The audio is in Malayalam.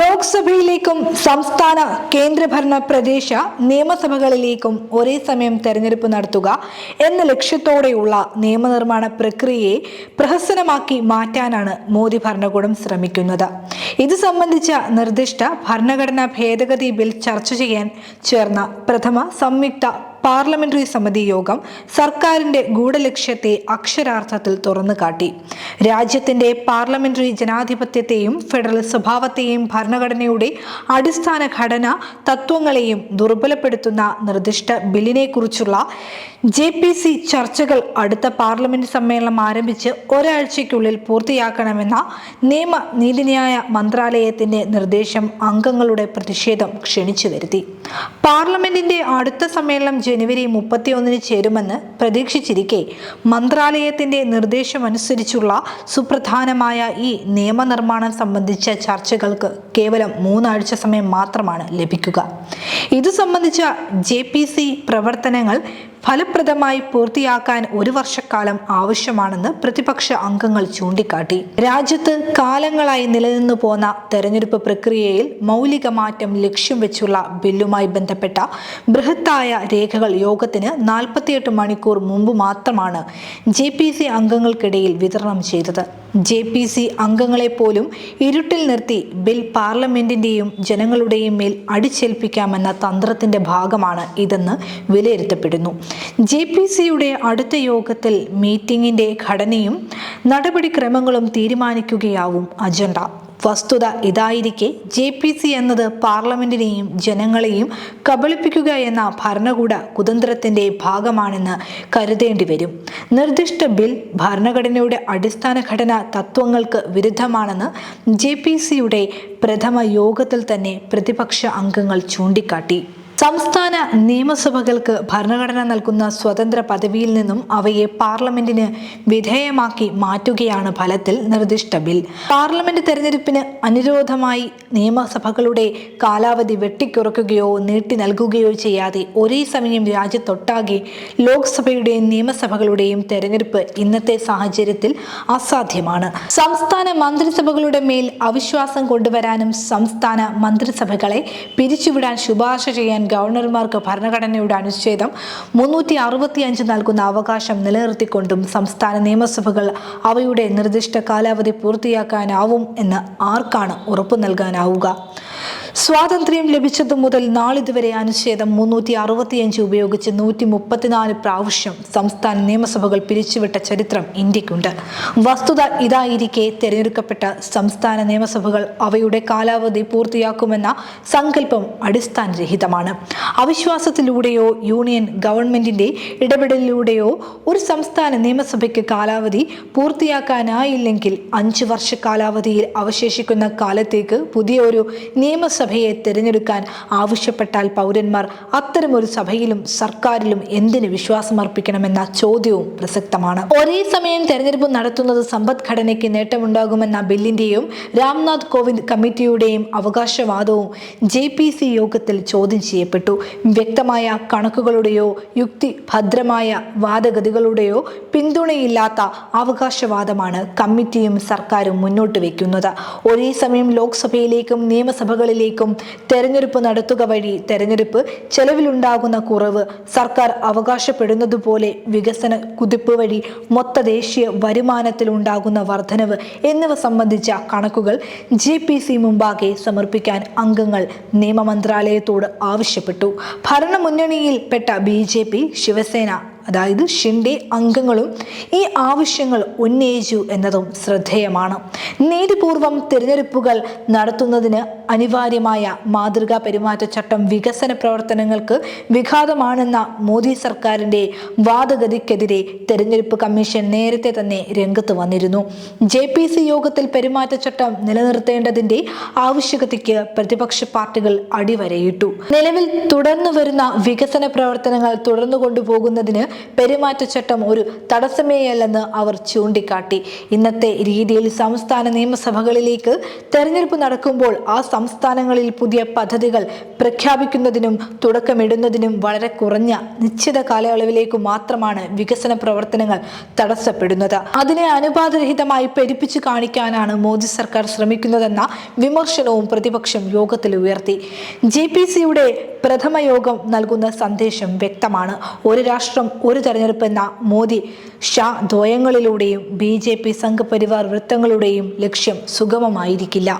ലോക്സഭയിലേക്കും സംസ്ഥാന കേന്ദ്രഭരണ പ്രദേശ നിയമസഭകളിലേക്കും ഒരേ സമയം തെരഞ്ഞെടുപ്പ് നടത്തുക എന്ന ലക്ഷ്യത്തോടെയുള്ള നിയമനിർമ്മാണ പ്രക്രിയയെ പ്രഹസനമാക്കി മാറ്റാനാണ് മോദി ഭരണകൂടം ശ്രമിക്കുന്നത്. ഇത് സംബന്ധിച്ച നിർദ്ദിഷ്ട ഭരണഘടനാ ഭേദഗതി ബിൽ ചർച്ച ചെയ്യാൻ ചേർന്ന പ്രഥമ സംയുക്ത പാർലമെന്ററി സമിതി യോഗം സർക്കാരിന്റെ ഗൂഢലക്ഷ്യത്തെ അക്ഷരാർത്ഥത്തിൽ തുറന്നു കാട്ടി. രാജ്യത്തിന്റെ പാർലമെന്ററി ജനാധിപത്യത്തെയും ഫെഡറൽ സ്വഭാവത്തെയും ഭരണഘടനയുടെ അടിസ്ഥാന ഘടന തത്വങ്ങളെയും ദുർബലപ്പെടുത്തുന്ന നിർദ്ദിഷ്ട ബില്ലിനെ കുറിച്ചുള്ള ജെ പി സി ചർച്ചകൾ അടുത്ത പാർലമെന്റ് സമ്മേളനം ആരംഭിച്ച് ഒരാഴ്ചയ്ക്കുള്ളിൽ പൂർത്തിയാക്കണമെന്ന നിയമ നീതിന്യായ മന്ത്രാലയത്തിന്റെ നിർദ്ദേശം അംഗങ്ങളുടെ പ്രതിഷേധം ക്ഷണിച്ചു വരുത്തി. പാർലമെന്റിന്റെ അടുത്ത സമ്മേളനം ജനുവരി മുപ്പത്തിയൊന്നിന് ചേരുമെന്ന് പ്രതീക്ഷിച്ചിരിക്കെ. മന്ത്രാലയത്തിന്റെ നിർദ്ദേശമനുസരിച്ചുള്ള സുപ്രധാനമായ ഈ നിയമനിർമ്മാണം സംബന്ധിച്ച ചർച്ചകൾക്ക് കേവലം മൂന്നാഴ്ച സമയം മാത്രമാണ് ലഭിക്കുക. ഇത് സംബന്ധിച്ച ജെ പ്രവർത്തനങ്ങൾ ഫലപ്രദമായി പൂർത്തിയാക്കാൻ ഒരു വർഷക്കാലം ആവശ്യമാണെന്ന് പ്രതിപക്ഷ അംഗങ്ങൾ ചൂണ്ടിക്കാട്ടി. രാജ്യത്ത് കാലങ്ങളായി നിലനിന്നു പോന്ന തെരഞ്ഞെടുപ്പ് പ്രക്രിയയിൽ മൗലിക മാറ്റം ലക്ഷ്യം വെച്ചുള്ള ബില്ലുമായി ബന്ധപ്പെട്ട ബൃഹത്തായ രേഖകൾ യോഗത്തിന് നാൽപ്പത്തിയെട്ട് മണിക്കൂർ മുമ്പ് മാത്രമാണ് ജെ പി സി അംഗങ്ങൾക്കിടയിൽ വിതരണം ചെയ്തത്. ജെ പി സി അംഗങ്ങളെ പോലും ഇരുട്ടിൽ നിർത്തി ബിൽ പാർലമെന്റിന്റെയും ജനങ്ങളുടെയും മേൽ അടിച്ചേൽപ്പിക്കാമെന്ന തന്ത്രത്തിന്റെ ഭാഗമാണ് ഇതെന്ന് വിലയിരുത്തപ്പെടുന്നു. ജെ പി സിയുടെ അടുത്ത യോഗത്തിൽ മീറ്റിംഗിന്റെ ഘടനയും നടപടിക്രമങ്ങളും തീരുമാനിക്കുകയാവും അജണ്ട. വസ്തുത ഇതായിരിക്കെ ജെ പി സി എന്നത് പാർലമെന്റിനെയും ജനങ്ങളെയും കബളിപ്പിക്കുക എന്ന ഭരണകൂട കുതന്ത്രത്തിന്റെ ഭാഗമാണെന്ന് കരുതേണ്ടി വരും. നിർദ്ദിഷ്ട ബിൽ ഭരണഘടനയുടെ അടിസ്ഥാന ഘടന തത്വങ്ങൾക്ക് വിരുദ്ധമാണെന്ന് ജെ പി സിയുടെ പ്രഥമ യോഗത്തിൽ തന്നെ പ്രതിപക്ഷ അംഗങ്ങൾ ചൂണ്ടിക്കാട്ടി. സംസ്ഥാന നിയമസഭകൾക്ക് ഭരണഘടന നൽകുന്ന സ്വതന്ത്ര പദവിയിൽ നിന്നും അവയെ പാർലമെന്റിന് വിധേയമാക്കി മാറ്റുകയാണ് ഫലത്തിൽ നിർദ്ദിഷ്ട ബിൽ. പാർലമെന്റ് തെരഞ്ഞെടുപ്പിന് അനുരോധമായി നിയമസഭകളുടെ കാലാവധി വെട്ടിക്കുറക്കുകയോ നീട്ടി നൽകുകയോ ചെയ്യാതെ ഒരേ സമയം രാജ്യത്തൊട്ടാകെ ലോക്സഭയുടെയും നിയമസഭകളുടെയും തെരഞ്ഞെടുപ്പ് ഇന്നത്തെ സാഹചര്യത്തിൽ അസാധ്യമാണ്. സംസ്ഥാന മന്ത്രിസഭകളുടെ മേൽ അവിശ്വാസം കൊണ്ടുവരാനും സംസ്ഥാന മന്ത്രിസഭകളെ പിരിച്ചുവിടാൻ ശുപാർശ ചെയ്യാൻ ഗവർണർമാർക്ക് ഭരണഘടനയുടെ അനുച്ഛേദം മുന്നൂറ്റി അറുപത്തിയഞ്ച് നൽകുന്ന അവകാശം നിലനിർത്തിക്കൊണ്ടും സംസ്ഥാന നിയമസഭകൾ അവയുടെ നിർദ്ദിഷ്ട കാലാവധി പൂർത്തിയാക്കാനാവും എന്ന് ആർക്കാണ് ഉറപ്പു നൽകാനാവുക? സ്വാതന്ത്ര്യം ലഭിച്ചതു മുതൽ നാളിതുവരെ അനുച്ഛേദം മുന്നൂറ്റി അറുപത്തിയഞ്ച് ഉപയോഗിച്ച് നൂറ്റി മുപ്പത്തിനാല് പ്രാവശ്യം സംസ്ഥാന നിയമസഭകൾ പിരിച്ചുവിട്ട ചരിത്രം ഇന്ത്യക്കുണ്ട്. വസ്തുത ഇതായിരിക്കെ തിരഞ്ഞെടുക്കപ്പെട്ട സംസ്ഥാന നിയമസഭകൾ അവയുടെ കാലാവധി പൂർത്തിയാക്കുമെന്ന സങ്കല്പം അടിസ്ഥാനരഹിതമാണ്. അവിശ്വാസത്തിലൂടെയോ യൂണിയൻ ഗവൺമെന്റിന്റെ ഇടപെടലിലൂടെയോ ഒരു സംസ്ഥാന നിയമസഭയ്ക്ക് കാലാവധി പൂർത്തിയാക്കാനായില്ലെങ്കിൽ അഞ്ചു വർഷ കാലാവധിയിൽ അവശേഷിക്കുന്ന കാലത്തേക്ക് പുതിയ ഒരു നിയമസഭയെ തിരഞ്ഞെടുക്കാൻ ആവശ്യപ്പെട്ടാൽ പൗരന്മാർ അത്തരമൊരു സഭയിലും സർക്കാരിലും എന്തിന് വിശ്വാസമർപ്പിക്കണമെന്ന ചോദ്യവും പ്രസക്തമാണ്. ഒരേ സമയം തെരഞ്ഞെടുപ്പ് നടത്തുന്നത് സമ്പദ്ഘടനയ്ക്ക് നേട്ടമുണ്ടാകുമെന്ന ബില്ലിന്റെയും രാംനാഥ് കോവിന്ദ് കമ്മിറ്റിയുടെയും അവകാശവാദവും ജെ പി സി യോഗത്തിൽ ചോദ്യം ചെയ്യപ്പെട്ടു. വ്യക്തമായ കണക്കുകളുടെയോ യുക്തിഭദ്രമായ വാദഗതികളുടെയോ പിന്തുണയില്ലാത്ത അവകാശവാദമാണ് കമ്മിറ്റിയും സർക്കാരും മുന്നോട്ട് വയ്ക്കുന്നത്. ഒരേ സമയം ലോക്സഭയിലേക്കും നിയമസഭകളിലേക്കും തെരഞ്ഞെടുപ്പ് നടത്തുക വഴി തെരഞ്ഞെടുപ്പ് ചെലവിലുണ്ടാകുന്ന കുറവ് സർക്കാർ അവകാശപ്പെടുന്നതുപോലെ വികസന കുതിപ്പ് വഴി മൊത്ത ദേശീയ വരുമാനത്തിൽ ഉണ്ടാകുന്ന വർധനവ് എന്നിവ സംബന്ധിച്ച കണക്കുകൾ ജെ പി സി മുമ്പാകെ സമർപ്പിക്കാൻ അംഗങ്ങൾ നിയമമന്ത്രാലയത്തോട് ആവശ്യപ്പെട്ടു. ഭരണമുന്നണിയിൽപ്പെട്ട ബി ജെ പി ശിവസേന അതായത് ഷിന്റെ അംഗങ്ങളും ഈ ആവശ്യങ്ങൾ ഉന്നയിച്ചു എന്നതും ശ്രദ്ധേയമാണ്. നീതിപൂർവം തിരഞ്ഞെടുപ്പുകൾ നടത്തുന്നതിന് അനിവാര്യമായ മാതൃകാ പെരുമാറ്റച്ചട്ടം വികസന പ്രവർത്തനങ്ങൾക്ക് വിഘാതമാണെന്ന മോദി സർക്കാരിന്റെ വാദഗതിക്കെതിരെ തെരഞ്ഞെടുപ്പ് കമ്മീഷൻ നേരത്തെ തന്നെ രംഗത്ത് വന്നിരുന്നു. ജെ പി സി യോഗത്തിൽ പെരുമാറ്റച്ചട്ടം നിലനിർത്തേണ്ടതിന്റെ ആവശ്യകതയ്ക്ക് പ്രതിപക്ഷ പാർട്ടികൾ അടിവരയിട്ടു. നിലവിൽ തുടർന്നു വരുന്ന വികസന പ്രവർത്തനങ്ങൾ തുടർന്നു കൊണ്ടുപോകുന്നതിന് പെരുമാറ്റച്ചട്ടം ഒരു തടസ്സമേയല്ലെന്ന് അവർ ചൂണ്ടിക്കാട്ടി. ഇന്നത്തെ രീതിയിൽ സംസ്ഥാന നിയമസഭകളിലേക്ക് തെരഞ്ഞെടുപ്പ് നടക്കുമ്പോൾ ആ സംസ്ഥാനങ്ങളിൽ പുതിയ പദ്ധതികൾ പ്രഖ്യാപിക്കുന്നതിനും തുടക്കമിടുന്നതിനും വളരെ കുറഞ്ഞ നിശ്ചിത കാലയളവിലേക്ക് മാത്രമാണ് വികസന പ്രവർത്തനങ്ങൾ തടസ്സപ്പെടുന്നത്. അതിനെ അനുപാതരഹിതമായി പെരുപ്പിച്ചു കാണിക്കാനാണ് മോദി സർക്കാർ ശ്രമിക്കുന്നതെന്ന വിമർശനവും പ്രതിപക്ഷം യോഗത്തിൽ ഉയർത്തി. ജെ പി സിയുടെ പ്രഥമ യോഗം നൽകുന്ന സന്ദേശം വ്യക്തമാണ്. ഒരു രാഷ്ട്രം ഒരു തെരഞ്ഞെടുപ്പ് എന്ന മോദി ഷാ ദ്വയങ്ങളിലൂടെയും ബി ജെ പി സംഘപരിവാർ വൃത്തങ്ങളുടെയും ലക്ഷ്യം സുഗമമായിരിക്കില്ല.